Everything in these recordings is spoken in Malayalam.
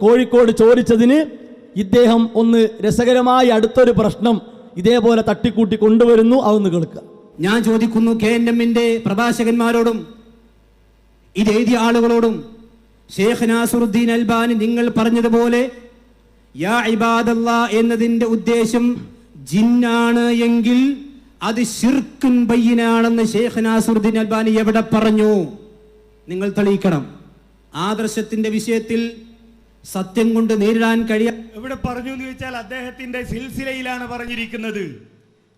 കോഴിക്കോട് ചോദിച്ചതിന് ഇദ്ദേഹം ഒന്ന് രസകരമായി അടുത്തൊരു പ്രശ്നം ഇതേപോലെ തട്ടിക്കൂട്ടി കൊണ്ടുവരുന്നു അതൊന്ന് കേൾക്കുക. ഞാൻ ചോദിക്കുന്നു കെ എൻ എമ്മിന്റെ പ്രഭാഷകന്മാരോടും ഇതെഴുതിയ ആളുകളോടും ഷേഖ് നാസുറുദ്ദീൻ അൽബാനി നിങ്ങൾ പറഞ്ഞതുപോലെ യാ എന്നതിന്റെ ഉദ്ദേശം ജിന്നാണ് എങ്കിൽ അത് ഷിർക്കുൻ ബയ്യനാണെന്ന് ഷേഖ് നാസുറുദ്ദീൻ അൽബാനി എവിടെ പറഞ്ഞു? നിങ്ങൾ തെളിയിക്കണം. ആദർശത്തിന്റെ വിഷയത്തിൽ സത്യം കൊണ്ട് നേരിടാൻ കഴിയാ എവിടെ പറഞ്ഞു എന്ന് ചോദിച്ചാൽ അദ്ദേഹത്തിന്റെ സിൽസിലയിലാണ് പറഞ്ഞിരിക്കുന്നത്.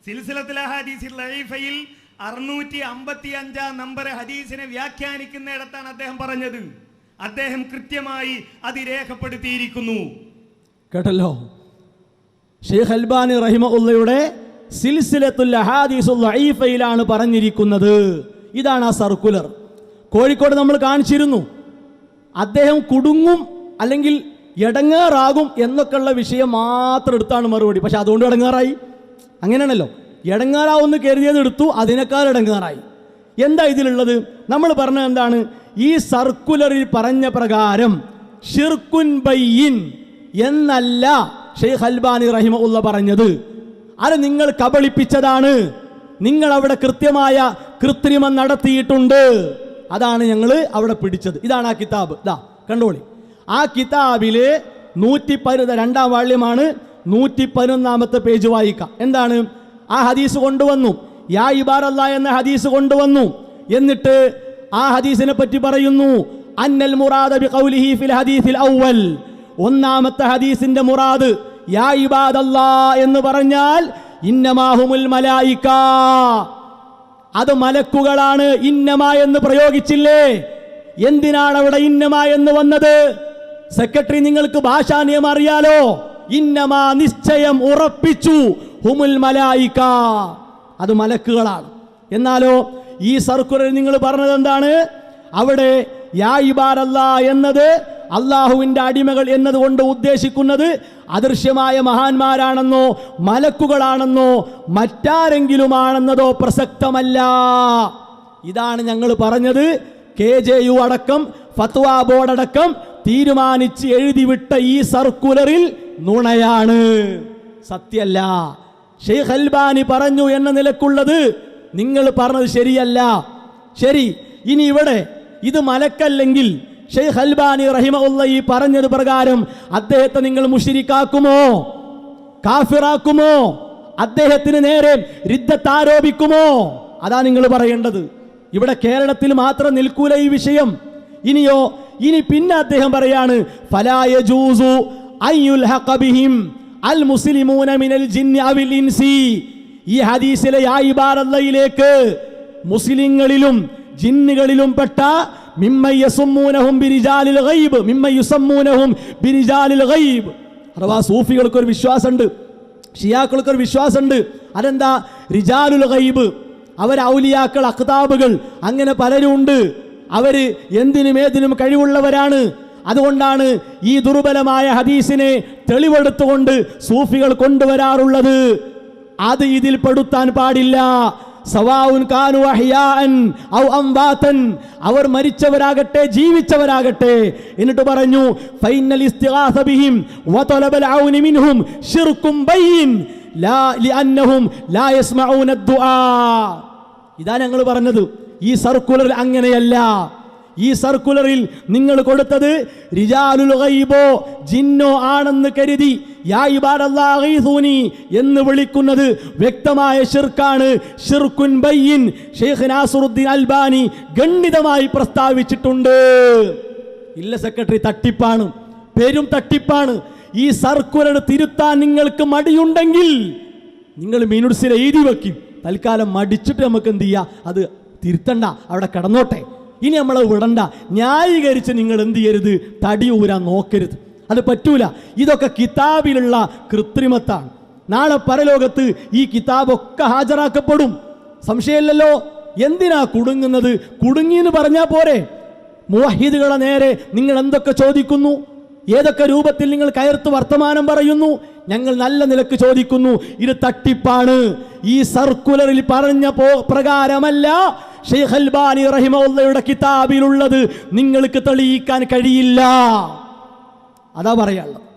സിൽസിലത്തിലെ ഹദീസിൽ ലൈഫയിൽ അറുന്നൂറ്റി അമ്പത്തി അഞ്ചാം നമ്പർ ഹദീസിനെ വ്യാഖ്യാനിക്കുന്നിടത്താണ് അദ്ദേഹം പറഞ്ഞത്. അദ്ദേഹം കൃത്യമായി അത് രേഖപ്പെടുത്തിയിരിക്കുന്നു. കേട്ടല്ലോ? ഷെയ്ഖ് അൽബാനി റഹിമ ഉള്ളയുടെ ലഈഫയിലാണ് പറഞ്ഞിരിക്കുന്നത്. ഇതാണ് ആ സർക്കുലർ. കോഴിക്കോട് നമ്മൾ കാണിച്ചിരുന്നു. അദ്ദേഹം കുടുങ്ങും അല്ലെങ്കിൽ എടങ്ങാറാകും എന്നൊക്കെയുള്ള വിഷയം മാത്രം എടുത്താണ് മറുപടി. പക്ഷെ അതുകൊണ്ട് എടങ്ങാറായി. അങ്ങനെയാണല്ലോ. എടങ്ങാറാവുമെന്ന് കരുതിയത് എടുത്തു അതിനേക്കാൾ എടങ്ങാറായി. എന്താ ഇതിലുള്ളത്? നമ്മൾ പറഞ്ഞത് എന്താണ്? ഈ സർക്കുലറിൽ പറഞ്ഞ പ്രകാരം ഷിർക്കുൻ ബയ്യിൻ എന്നല്ല ഷെയ്ഖ് അൽബാനി റഹിമ ഉള്ള പറഞ്ഞത്. അത് നിങ്ങൾ കബളിപ്പിച്ചതാണ്. നിങ്ങൾ അവിടെ കൃത്യമായ കൃത്രിമം നടത്തിയിട്ടുണ്ട്. അതാണ് ഞങ്ങൾ അവിടെ പിടിച്ചത്. ഇതാണ് ആ കിതാബ്. ഇതാ കണ്ടോളി. ആ കിതാബിൽ നൂറ്റി പതിനൊന്ന് രണ്ടാം വാള്യമാണ് നൂറ്റി പതിനൊന്നാമത്തെ പേജ് വായിക്കാം. എന്താണ്? ആ ഹദീസ് കൊണ്ടുവന്നു. യാ ഇബാറല്ല എന്ന ഹദീസ് കൊണ്ടുവന്നു. എന്നിട്ട് ആ ഹദീസിനെ പറ്റി പറയുന്നു. അന്നൽ മുറാദ് ബി ഖൗലിഹി ഫിൽ ഹദീസിൽ അവൽ ഒന്നാമത്തെ ഹദീസിന്റെ മുറാദ് യാ ഇബാദല്ല എന്ന് പറഞ്ഞാൽ ഇന്നമാഹുമുൽ മലായിക. അത് മലക്കുകളാണ് ഇന്നമ എന്ന് പ്രയോഗിച്ചില്ലേ? എന്തിനാണ് അവിടെ ഇന്നമ എന്ന് വന്നത്? സെക്രട്ടറി നിങ്ങൾക്ക് ഭാഷാ നിയമം അറിയാലോ? ഇന്നമാ നിശ്ചയം ഉറപ്പിച്ചു. ഹുമുൽ മലായിക്ക അത് മലക്കുകളാണ്. എന്നാലോ ഈ സർക്കുലർ നിങ്ങൾ പറഞ്ഞത് എന്താണ്? അവിടെ യാ ഇബാരല്ല എന്നത് അള്ളാഹുവിന്റെ അടിമകൾ എന്നതുകൊണ്ട് ഉദ്ദേശിക്കുന്നത് അദൃശ്യമായ മഹാന്മാരാണെന്നോ മലക്കുകളാണെന്നോ മറ്റാരെങ്കിലുമാണെന്നതോ പ്രസക്തമല്ല. ഇതാണ് ഞങ്ങൾ പറഞ്ഞത്. കെ ജെ യു അടക്കം ഫത്വാ ബോർഡ് അടക്കം തീരുമാനിച്ച് എഴുതിവിട്ട ഈ സർക്കുലറിൽ നുണയാണ്. സത്യല്ല ഷെയ്ഖ് അൽബാനി പറഞ്ഞു എന്ന നിലക്കുള്ളത് നിങ്ങൾ പറഞ്ഞത് ശരിയല്ല. ശരി ഇനി ഇവിടെ ഇത് മലക്കല്ലെങ്കിൽ ഷെയ്ഖ് അൽബാനി റഹിമഉള്ള ഈ പറഞ്ഞത് പ്രകാരം അദ്ദേഹത്തെ നിങ്ങൾ മുഷിരിക്കാക്കുമോ? കാഫിറാക്കുമോ? അദ്ദേഹത്തിന് നേരെ റിദ്ധത്ത് ആരോപിക്കുമോ? അതാ നിങ്ങൾ പറയേണ്ടത്. ഇവിടെ കേരളത്തിൽ മാത്രം നിൽക്കൂല ഈ വിഷയം. ഇനിയോ ഇനി പിന്നെ അദ്ദേഹം പറയാണ് അൽ മുസ്ലിമൂന മിനൽ ജിന്നി ഇൻസി. ഈ ഹദീസിലെ മുസ്ലിങ്ങളിലും ജിന്നുകളിലും പെട്ട അഥവാ സൂഫികൾക്ക് ഒരു വിശ്വാസമുണ്ട് ഷിയാക്കൾക്ക് ഒരു വിശ്വാസമുണ്ട് അതെന്താ? റിജാലുൽ ഗൈബ് അവർ ഔലിയാക്കൾ അഖ്താബുകൾ അങ്ങനെ പലരും ഉണ്ട് അവർ എന്തിനും ഏതിനും കഴിവുള്ളവരാണ്. അതുകൊണ്ടാണ് ഈ ദുർബലമായ ഹദീസിനെ തെളിവെടുത്തുകൊണ്ട് സൂഫികൾ കൊണ്ടുവരാറുള്ളത്. അത് ഇതിൽ പെടുത്താൻ പാടില്ല. സവാഉൻ കാനു അവർ മരിച്ചവരാകട്ടെ ജീവിച്ചവരാകട്ടെ എന്നിട്ട് പറഞ്ഞു ഫൈനൽ ബിഹിം വതലബൽ ഔനി മിൻഹും ലാ ലാ യസ്മഊന ദുആ. ഇതാ ഞങ്ങൾ പറഞ്ഞത്. ഈ സർക്കുലർ അങ്ങനെയല്ല. ഈ സർക്കുലറിൽ നിങ്ങൾ കൊടുത്തത് ഗൈബോ ജിന്നോ ആണെന്ന് കരുതി യാ എന്ന് വിളിക്കുന്നത് വ്യക്തമായ ഷിർക്കാണ് ഷിർക്കുൻ ബയ്യൻ ഷെയ്ഖ് നാസറുദ്ദീൻ അൽബാനി ഗണ്ഡിതമായി പ്രസ്താവിച്ചിട്ടുണ്ട്. ഇല്ല സെക്രട്ടറി തട്ടിപ്പാണ്. പേരും തട്ടിപ്പാണ്. ഈ സർക്കുലർ തിരുത്താൻ നിങ്ങൾക്ക് മടിയുണ്ടെങ്കിൽ നിങ്ങൾ മിനുട്സിൽ എഴുതി വെക്കും. തൽക്കാലം മടിച്ചിട്ട് നമുക്ക് എന്ത് ചെയ്യാം? അത് തിരുത്തണ്ട അവിടെ കിടന്നോട്ടെ. ഇനി നമ്മൾ വിടണ്ട. ന്യായീകരിച്ച് നിങ്ങൾ എന്ത് ചെയ്യരുത്? തടി ഊരാൻ നോക്കരുത്. അത് പറ്റൂല. ഇതൊക്കെ കിതാബിലുള്ള കൃത്രിമത്താണ്. നാളെ പരലോകത്ത് ഈ കിതാബൊക്കെ ഹാജരാക്കപ്പെടും. സംശയമില്ലല്ലോ? എന്തിനാ കുടുങ്ങുന്നത്? കുടുങ്ങി എന്ന് പറഞ്ഞാൽ പോരെ. മുവഹിദുകളെ നേരെ നിങ്ങൾ എന്തൊക്കെ ചോദിക്കുന്നു? ഏതൊക്കെ രൂപത്തിൽ നിങ്ങൾ കയർത്ത് വർത്തമാനം പറയുന്നു? ഞങ്ങൾ നല്ല നിലയ്ക്ക് ചോദിക്കുന്നു. ഇത് തട്ടിപ്പാണ്. ഈ സർക്കുലറിൽ പറഞ്ഞ പോ പ്രകാരമല്ല. ഷെയ്ഖ് അൽബാനി റഹിമുള്ളയുടെ കിതാബിലുള്ളത് നിങ്ങൾക്ക് തെളിയിക്കാൻ കഴിയില്ല. അതാ പറയാനുള്ളത്.